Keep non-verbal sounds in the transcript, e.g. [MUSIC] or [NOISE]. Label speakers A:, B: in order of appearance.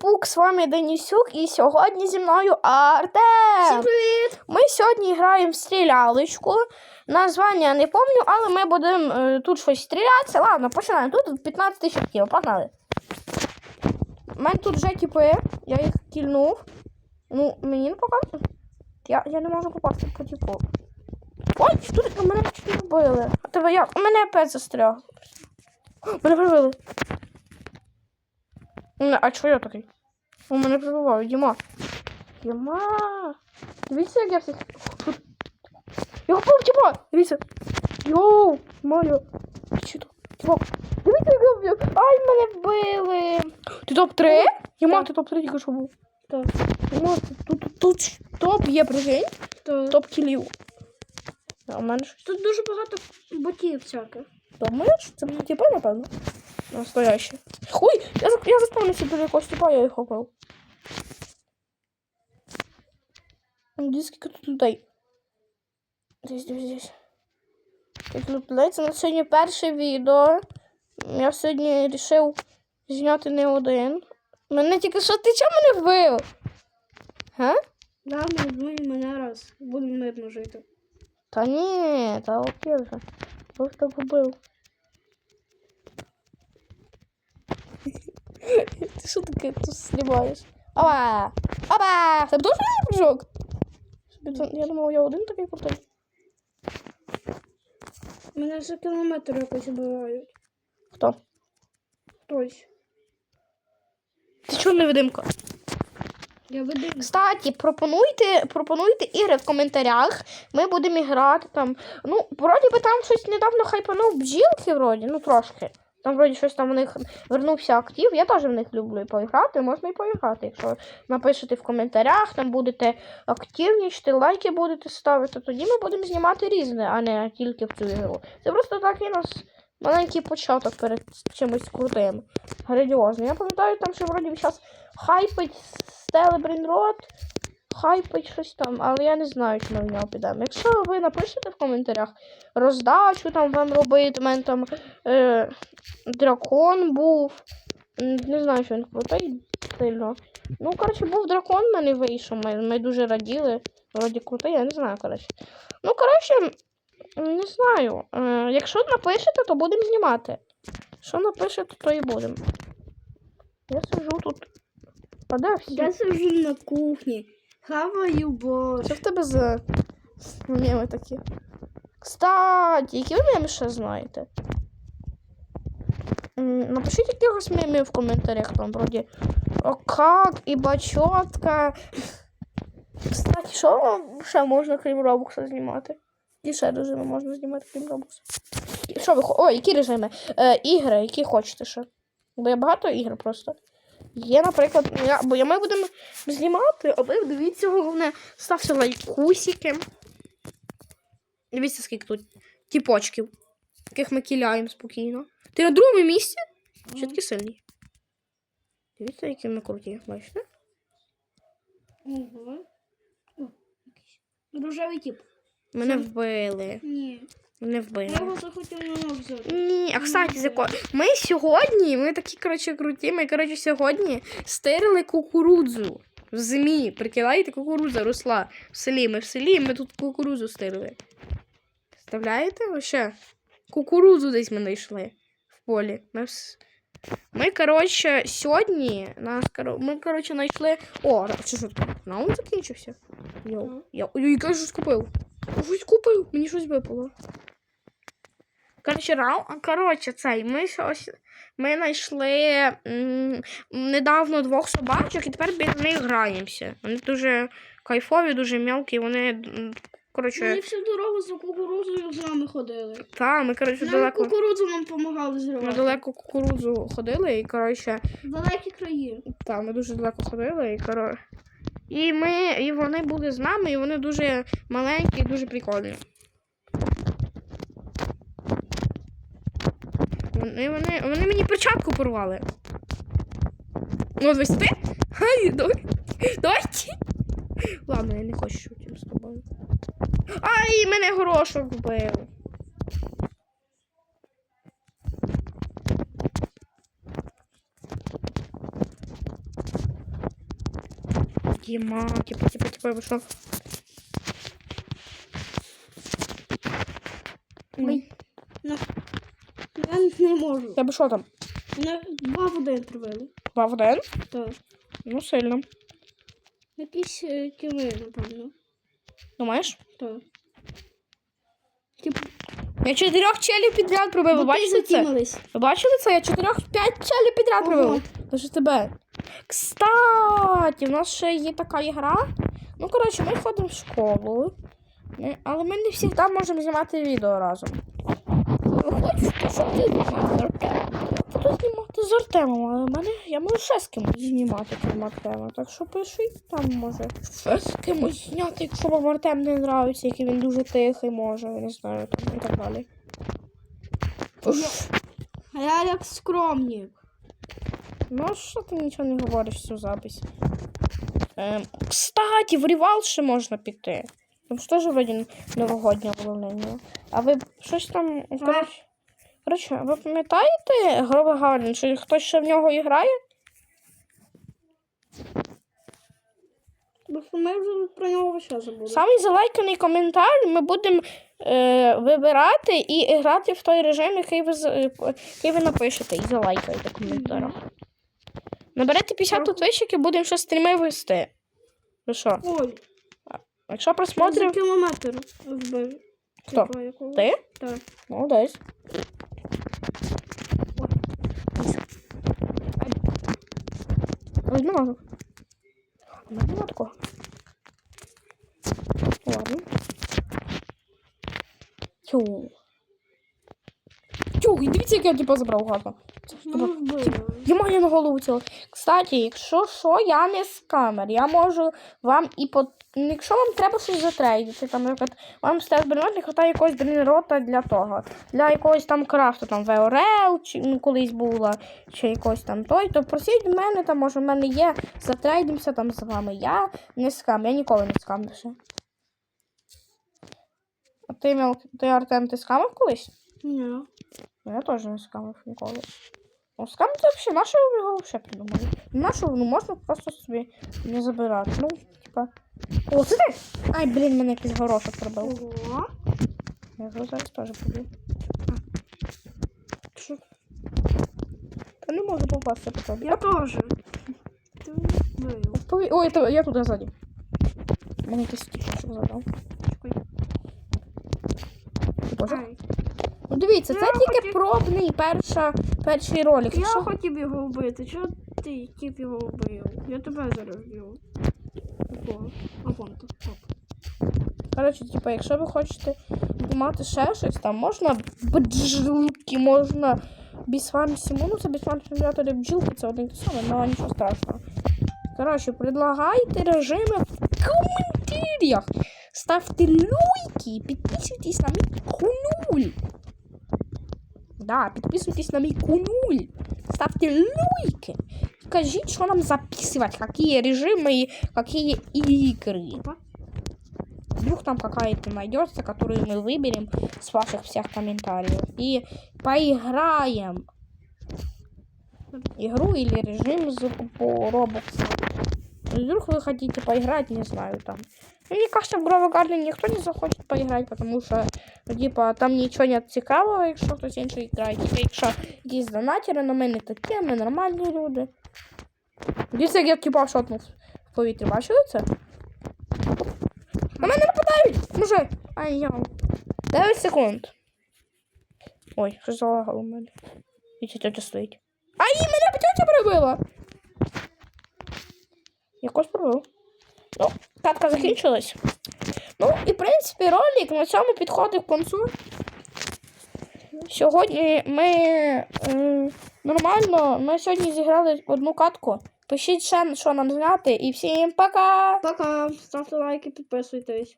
A: Пук-Пук, з вами Денісюк, і сьогодні зі мною Артем.
B: Всім привіт!
A: Ми сьогодні граємо в стрілялочку. Названня не пам'ятаю, але ми будемо е, тут щось стрілятися. Ладно, починаємо. Тут 15 тисяч кіл, погнали. У мене тут вже типи, я їх кільнув. Ну, мені не показує. Я, я не можу попасти по типу. Ой, тут мене чуть не вбили. А тебе як? У мене опять застряг. [GASPS] Мене прибили. А чого я такий? У мене прибивають, Діма. Діма. Дивіться, як я всіх. Я купив, Діма! Дивіться. Йоу, Маріо. То? Діма. Дивіться, як я вбив. Ай, мене вбили. Ти топ-3? Діма, ти топ-3 тільки що був.
B: Так.
A: Діма, тут, тут, топ є, прикинь. Топ кілів. А у мене щось.
B: Тут дуже багато ботів всяких.
A: Думаєш? Це були напевно? Настоящі. Ой, я, я заспавнився до якогось типа, я їх обрав. Скільки тут людей. Десь, десь, десь. Скільки тут людей. Це на сьогодні перше відео. Я сьогодні вирішив зняти не один. Мене тільки що ти чого мене вбив? Га?
B: Да, ми вбили мене раз. Будемо мирно жити.
A: Та ні, та окей вже. Просто побив. Ти що таке тут знімаєш? Опа! Опа! Це дуже прыжок? Я думав, я один такий крутий.
B: Мене за кілометр якось вбивають.
A: Хто?
B: Хтось.
A: Ти чого невидимка?
B: Я веду.
A: Кстати, пропонуйте, пропонуйте ігри в коментарях. Ми будемо грати там. Ну, вроді би там щось недавно хайпанув бджілки, вроді, ну трошки. Там вроді щось там у них вернувся актив. Я теж в них люблю поіграти, можна і поіграти. Якщо напишете в коментарях, там будете активнішти, лайки будете ставити, тоді ми будемо знімати різне, а не тільки в цю ігру. Це просто такий у нас маленький початок перед чимось крутим. Грандіозним. Я пам'ятаю, там що вроді зараз хайпить Стелебрінрод, хайпить щось там, але я не знаю, чи ми в нього підемо. Якщо ви напишете в коментарях роздачу там вам робити, мене там е, дракон був. Не знаю, що він крутий сильно. Ну, коротше, був дракон, в мене вийшов. Ми, ми дуже раділи. Вроді крутий, я не знаю, коротше. Ну, коротше, не знаю. Е, якщо напишете, то будемо знімати. Що напишете, то і будемо. Я сижу тут. Всі?
B: Я сижу на кухні. Хаваю борщ.
A: Що в тебе за меми такі? Кстати, які ви меми ще знаєте? Напишіть якихось мемів в коментарях там вроді О, как і бачотка. Кстати, що ще можна крім робокса знімати? Які ще режими можна знімати крім робокса? Що ви О, які режими? Е, ігри, які хочете ще? Бо я багато ігр просто. Є, наприклад, я, бо я ми будемо знімати, а ви дивіться, головне, ставте лайкусики. Дивіться, скільки тут тіпочків, яких ми кіляємо спокійно. Ти на другому місці? Чи такий сильний? Дивіться, які ми круті, бачите?
B: О. Рожевий тип.
A: Мене вбили.
B: Ні. Я
A: вбили.
B: його захотів на ног взяти.
A: Ні, а кстати, ми сьогодні, ми такі, коротше, круті, ми, коротше, сьогодні стирили кукурудзу в зимі. Прикидаєте, кукурудза росла в селі. Ми в селі, ми тут кукурудзу стирили. Представляєте? Вообще? Кукурудзу десь ми знайшли в полі. Ми, ми коротше, сьогодні нас, коро- ми, коротше, знайшли. О, що там? Наум закінчився? Йоу. Я, ой, я щось купив. Щось купив, мені щось випало. Коротше, рау... коротше, цей, ми щось. Ми знайшли м, недавно двох собачок і тепер біля них граємося. Вони дуже кайфові, дуже м'які, вони. Коротше,
B: Вони всю дорогу за кукурудзою з нами ходили.
A: та, ми, коротше,
B: Нам
A: далеко.
B: кукурудзу нам допомагали
A: Ми
B: зривати.
A: далеко кукурудзу ходили, і коротше,
B: Далекі краї.
A: та, ми дуже далеко ходили, і коротше. І ми, і вони були з нами, і вони дуже маленькі і дуже прикольні. Вони, вони, вони мені перчатку порвали. Ну, ось ти? Хай, давай. Давайте. Ладно, я не хочу шутим з тобою. Ай, мене горошок вбив. Діма, типу, типу, типу, ви що?
B: Ой. [LAUGHS] Не можу.
A: Тебе що там?
B: Мене два в один привели.
A: Два в один?
B: Так.
A: Ну, сильно.
B: Якісь е, кіли, напевно.
A: Думаєш?
B: Так. Типу,
A: Я чотирьох челів підряд пробив. Ви
B: бо
A: бачили це?
B: затімились.
A: Ви бачили це? Я чотирьох п'ять челів підряд
B: Ого.
A: пробив. Даже тебе. Кстати, в нас ще є така ігра. Ну, коротше, ми ходимо в школу. Ми- Але ми не завжди можемо знімати відео разом. Хочете, щоб ти знімав з Артемом? Я буду знімати з Артемом, але мене я можу ще з кимось знімати крім Артема. Так що пишіть там, може. Ще з кимось зняти, якщо вам Артем не нравиться, який він дуже тихий, може, я не знаю, там і так далі.
B: А я як скромник.
A: Ну, а що ти нічого не говориш в цю запись? Ем, кстати, в рівал ще можна піти. Там ж теж вроді новогоднє обновлення. А ви щось там. Коротше, коротше, ви пам'ятаєте Гроба Гарлін? Чи хтось ще в нього і грає?
B: Бо ми вже про нього час забули.
A: Самий залайканий коментар ми будемо е, вибирати і грати в той режим, який ви, е, який ви напишете, і залайкаєте в коментарях. Наберете 50 підписчиків, будемо ще стріми вести. Ви що?
B: Ой,
A: Якщо
B: я за
A: просмотрів.
B: кілометр збив.
A: Хто? Ти?
B: Так.
A: Молодець. Ой, не. У такого. Ладно. Тю. І дивіться, як я типу забрав гарно. Ж
B: Ну,
A: тебе-. Я маю на голову ціло. Кстати, якщо що, я не з камер. Я можу вам і по. Якщо вам треба щось затрейдити, там, наприклад, вам став брелот, не хватає якогось бренерота для того. Для якогось там крафту, там ВРЛ, чи ну, колись була, чи якось там той, то просіть в мене, там, може, в мене є, затрейдимося там з вами. Я не скам, я ніколи не скамив ще. А ти, ти Артем, ти скамив колись?
B: Ні.
A: Ну, я теж не скамив ніколи. Ну, скам це взагалі, на що ви його взагалі придумали? На що, ну можна просто собі не забирати. Ну, типа. О, це ти! Ай, блін, мене якийсь горошок пробив.
B: Ого.
A: Я його зараз теж.
B: Що?
A: Та не можу попасти по тобі.
B: Я теж.
A: Пові... Ой, це, я туди ззаді. Мене якийсь тіпочок задав. Тіпочок?
B: Ай.
A: Ну дивіться, це
B: Я
A: тільки
B: хотів-
A: пробний перша, перший ролик.
B: Я
A: Якщо...
B: хотів його вбити. Чого ти тіп його вбив? Я тебе зараз вбив. Такого. Оп.
A: Коротше, типу, якщо ви хочете мати ще щось, там можна бджілки, можна бісван всьому, ну це бісван симулятори бджілки, це один і те саме, але нічого страшного. Коротше, предлагайте режими в коментарях. Ставте лайки, підписуйтесь на мій канал. Да, підписуйтесь на мій канал. Ставте лайки. Кажіть, що нам записувати, які режими і які ігри.
B: Опа.
A: Вдруг там какая-то найдется, которую мы выберем с ваших всех комментариев. И поиграем. Игру или режим з- по Роблоксу. Вдруг вы хотите поиграть, не знаю, там. Ну, мне кажется, в Грова Гарлін никто не захочет поиграть, потому что, ну, типа, там нічого не цікавого, якщо хтось інший грає. Якщо якісь донатери, но ми такі, ми нормальні люди. Дивіться, як типа шотнув в повітрі, бачили це? На мене нападають! Може. Ай, я. 9 секунд. Ой, що залагало мене. І ця тетя стоїть. Ай, мене тетя прибила! Якось прибив. Ну, катка закінчилась. Ну, і в принципі ролик на цьому підходить к концу. Сьогодні ми е, нормально, ми сьогодні зіграли одну катку. Пишіть ще, що нам зняти, і всім пока!
B: Пока. Ставте лайки, підписуйтесь.